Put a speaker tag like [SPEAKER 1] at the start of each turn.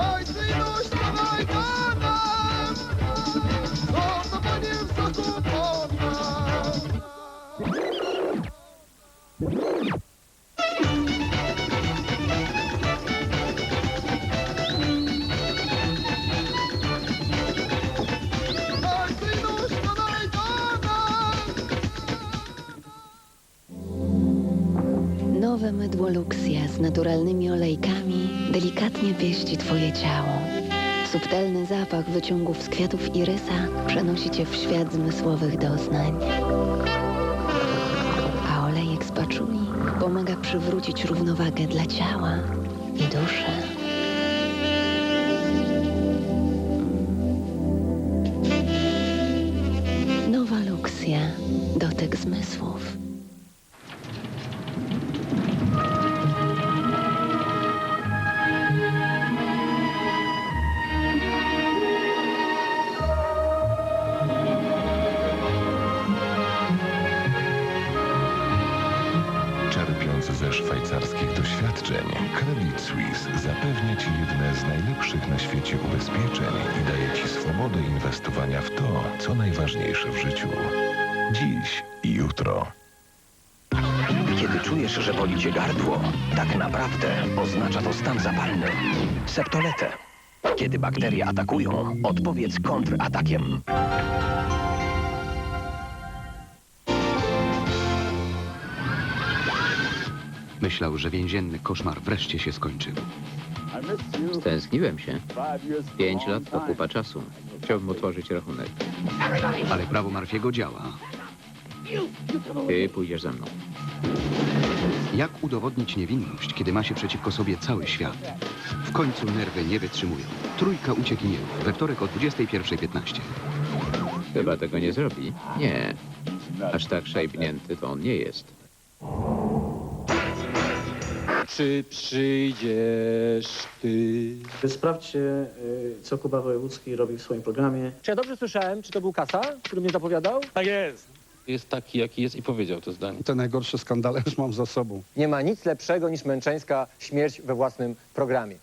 [SPEAKER 1] Oh, it's Nowe mydło Luxia z naturalnymi olejkami delikatnie pieści Twoje ciało. Subtelny zapach wyciągów z kwiatów irysa przenosi Cię w świat zmysłowych doznań. A olejek z paczuli pomaga przywrócić równowagę dla ciała i duszy. Nowa Luxia. Dotyk zmysłów.
[SPEAKER 2] Ze szwajcarskich doświadczeń, Credit Suisse zapewnia Ci jedne z najlepszych na świecie ubezpieczeń i daje Ci swobodę inwestowania w to, co najważniejsze w życiu. Dziś i jutro.
[SPEAKER 3] Kiedy czujesz, że boli cię gardło, tak naprawdę oznacza to stan zapalny. Septoletę. Kiedy bakterie atakują, odpowiedz kontratakiem.
[SPEAKER 4] Myślał, że więzienny koszmar wreszcie się skończył.
[SPEAKER 5] Stęskniłem się. Pięć lat to kupa czasu. Chciałbym otworzyć rachunek.
[SPEAKER 4] Ale prawo Marfiego działa.
[SPEAKER 5] Ty pójdziesz ze mną.
[SPEAKER 4] Jak udowodnić niewinność, kiedy ma się przeciwko sobie cały świat? W końcu nerwy nie wytrzymują. Trójka uciekinierów we wtorek o 21.15.
[SPEAKER 5] Chyba tego nie zrobi. Nie. Aż tak szajbnięty to on nie jest.
[SPEAKER 6] Czy przyjdziesz ty?
[SPEAKER 7] Sprawdźcie, y, co Kuba Wojewódzki robi w swoim programie.
[SPEAKER 8] Czy ja dobrze słyszałem? Czy to był Kasa, który mnie zapowiadał?
[SPEAKER 6] Tak jest. Jest taki, jaki jest i powiedział to zdanie.
[SPEAKER 9] Te najgorsze skandale już mam za sobą.
[SPEAKER 8] Nie ma nic lepszego niż męczeńska śmierć we własnym programie.